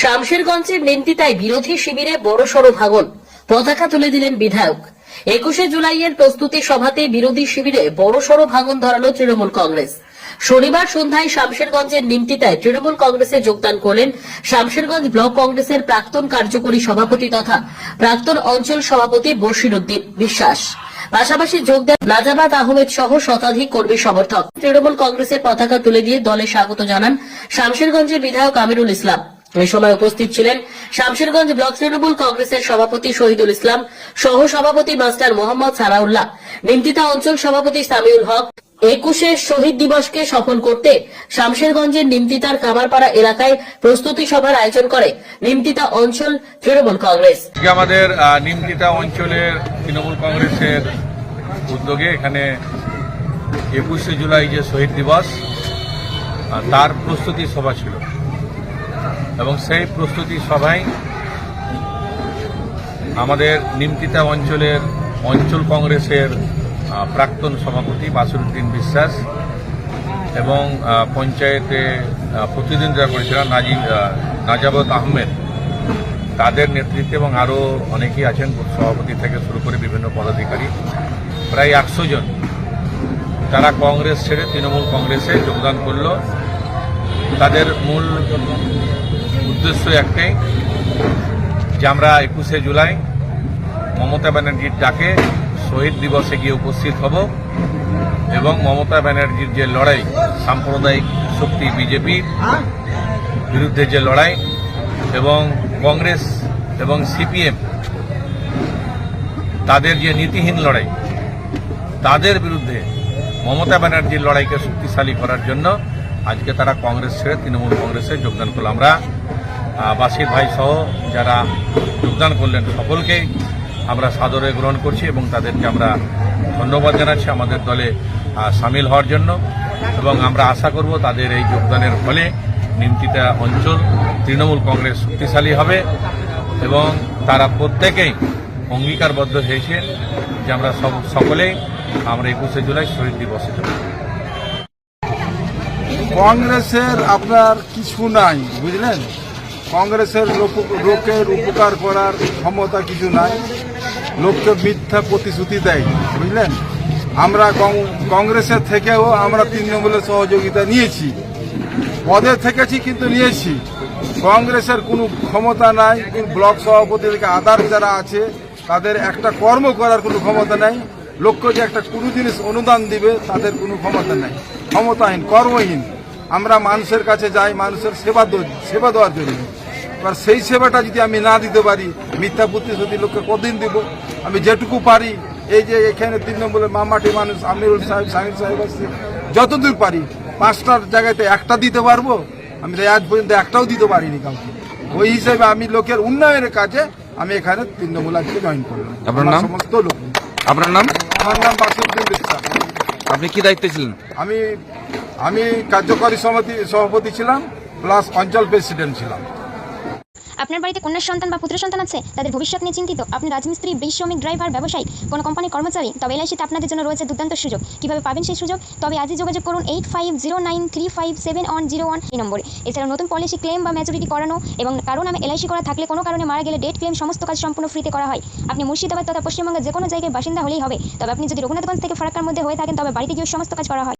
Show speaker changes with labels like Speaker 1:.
Speaker 1: শামশেরগঞ্জের নিন্দিতায় বিরোধী শিবিরে বড়সড় ভাঙন। পতাকা তুলে দিলেন বিধায়ক। একুশে জুলাইয়ের প্রস্তুতি সভাতে বিরোধী শিবিরে বড়সড় ভাঙন ধরালো তৃণমূল কংগ্রেস। শনিবার সন্ধ্যায় শামশেরগঞ্জের নিমতিতায় তৃণমূল কংগ্রেসে যোগদান করলেন শামশেরগঞ্জ ব্লক কংগ্রেসের প্রাক্তন কার্যকরী সভাপতি তথা প্রাক্তন অঞ্চল সভাপতি বশির উদ্দিন বিশ্বাস। পাশাপাশি যোগ দেন নাজাবাদ আহমেদ সহ শতাধিক কর্মী সমর্থক। তৃণমূল কংগ্রেসের পতাকা তুলে দিয়ে দলে স্বাগত জানান শামশেরগঞ্জের বিধায়ক আমিরুল ইসলাম। এই সময় উপস্থিত ছিলেন শামশেরগঞ্জ ব্লক তৃণমূল কংগ্রেসের সভাপতি শহীদুল ইসলাম সহ সভাপতি মাস্টার মোহাম্মদ সারাউল্লাহ। নিমতিতা অঞ্চল সভাপতি সামিউল হক একুশে শহীদ দিবসকে সফল করতে শামশেরগঞ্জের নিমতিতার কামারপাড়া এলাকায় প্রস্তুতি সভার আয়োজন করে নিমতিতা অঞ্চল তৃণমূল কংগ্রেস।
Speaker 2: আমাদের নিমতিতা অঞ্চলের তৃণমূল কংগ্রেসের উদ্যোগে এখানে একুশে জুলাই যে শহীদ দিবস তার প্রস্তুতি সভা ছিল। এবং সেই প্রস্তুতি সভায় আমাদের নিমতিতা অঞ্চলের অঞ্চল কংগ্রেসের প্রাক্তন সভাপতি বাসুরুদ্দিন বিশ্বাস এবং পঞ্চায়েতে প্রতিদ্বন্দ্বিতা করেছিলেন নাজিব নাজাবত আহমেদ, তাদের নেতৃত্বে এবং আরও অনেকেই আছেন, সভাপতি থেকে শুরু করে বিভিন্ন পদাধিকারী, প্রায় একশো জন। তারা কংগ্রেস ছেড়ে তৃণমূল কংগ্রেসে যোগদান করল। তাদের মূল উদ্দেশ্য একটাই যে আমরা একুশে জুলাই মমতা ব্যানার্জির ডাকে শহীদ দিবসে গিয়ে উপস্থিত হব এবং মমতা ব্যানার্জির যে লড়াই, সাম্প্রদায়িক শক্তি বিজেপির বিরুদ্ধে যে লড়াই এবং কংগ্রেস এবং সিপিএম, তাদের যে নীতিহীন লড়াই, তাদের বিরুদ্ধে মমতা ব্যানার্জির লড়াইকে শক্তিশালী করার জন্য আজকে তারা কংগ্রেস ছেড়ে, তৃণমূল কংগ্রেসে যোগদান করল। আমরা বাসির ভাই সহ যারা যোগদান করলেন সকলকেই আমরা সাদরে গ্রহণ করছি এবং তাদেরকে আমরা ধন্যবাদ জানাচ্ছি আমাদের দলে সামিল হওয়ার জন্য। এবং আমরা আশা করব তাদের এই যোগদানের ফলে নিমতিতা অঞ্চল তৃণমূল কংগ্রেস শক্তিশালী হবে এবং তারা প্রত্যেকেই অঙ্গীকারবদ্ধ হয়েছে যে আমরা সব সকলেই আমরা একুশে জুলাই শহীদ দিবসে
Speaker 3: কংগ্রেসের আপনার কিছু নাই, বুঝলেন? কংগ্রেসের লোক- লোকের উপকার করার ক্ষমতা কিছু নাই। লোককে মিথ্যা প্রতিশ্রুতি দেয়, বুঝলেন? আমরা কংগ্রেসের থেকেও আমরা তৃণমূলের সহযোগিতা নিয়েছি। পদে থেকেছি, কিন্তু নিয়েছি। কংগ্রেসের কোনো ক্ষমতা নাই ব্লক সভাপতি থেকে আদার যারা আছে, তাদের একটা কর্ম করার কোনো ক্ষমতা নাই। লক্ষ্য যে একটা কোনো জিনিস অনুদান দিবে, তাদের কোনো ক্ষমতা নাই। ক্ষমতাহীন, কর্মহীন। আমরা মানুষের কাছে যাই মানুষের সেবা সেবা দেওয়ার জন্য। এবার সেই সেবাটা যদি আমি না দিতে পারি মিথ্যা প্রতিশ্রুতি লোককে কদিন দিব? আমি যেটুকু পারি এই যে এখানে তিন নম্বরের মামাটি মানুষ আমিরুল সাহেব সাহিদ সাহেব আসছে যতদূর পারি পাঁচটার জায়গাতে একটা দিতে পারব? আমি তো আজ পর্যন্ত একটাও দিতে পারিনি কাউকে। ওই হিসেবে আমি লোকের উন্নয়নের কাজে আমি এখানে তৃণমূল আজকে জয়েন করলাম।
Speaker 4: আপনার নাম?
Speaker 3: সমস্ত লোক।
Speaker 4: আপনার নাম?
Speaker 3: আমার নাম বাসুদ্দিন বিশ্বাস
Speaker 4: আপনি কি দায়িত্বে ছিলেন?
Speaker 3: আমি আমি কার্যকরী সমিতি সভাপতি ছিলাম প্লাস অঞ্চল প্রেসিডেন্ট ছিলাম।
Speaker 5: আপনার বাড়িতে কন্যা সন্তান বা পুত্র সন্তান আছে? তাদের ভবিষ্যৎ নিয়ে চিন্তিত। আপনি রাজমিস্ত্রি শ্রমিক ড্রাইভার ব্যবসায়ী, কোনো কোম্পানির কর্মচারী, তবে এলআইসিতে আপনাদের জন্য রয়েছে দুর্দান্ত সুযোগ। কীভাবে পাবেন সেই সুযোগ? তবে আজই যোগাযোগ করুন eight five zero nine three five seven one zero one এই নম্বরে। এছাড়াও নতুন পলিসি ক্লেম বা ম্যাচুরিটি করানো এবং কারণ আমি এলআইসি করা থাকলে কোনো কারণে মারা গেলে ডেট ক্লেম সমস্ত কাজ সম্পূর্ণ ফ্রিতে করা হয়। আপনি মুর্শিদাবাদ তথা পশ্চিমবঙ্গের যে কোনো জায়গায় বাসিন্দা হলেই হবে। তবে আপনি যদি রঘুনাথগঞ্জ থেকে ফারাক্কার মধ্যে হয়ে থাকেন, তবে বাড়িতে গিয়ে সমস্ত কাজ করা হয়।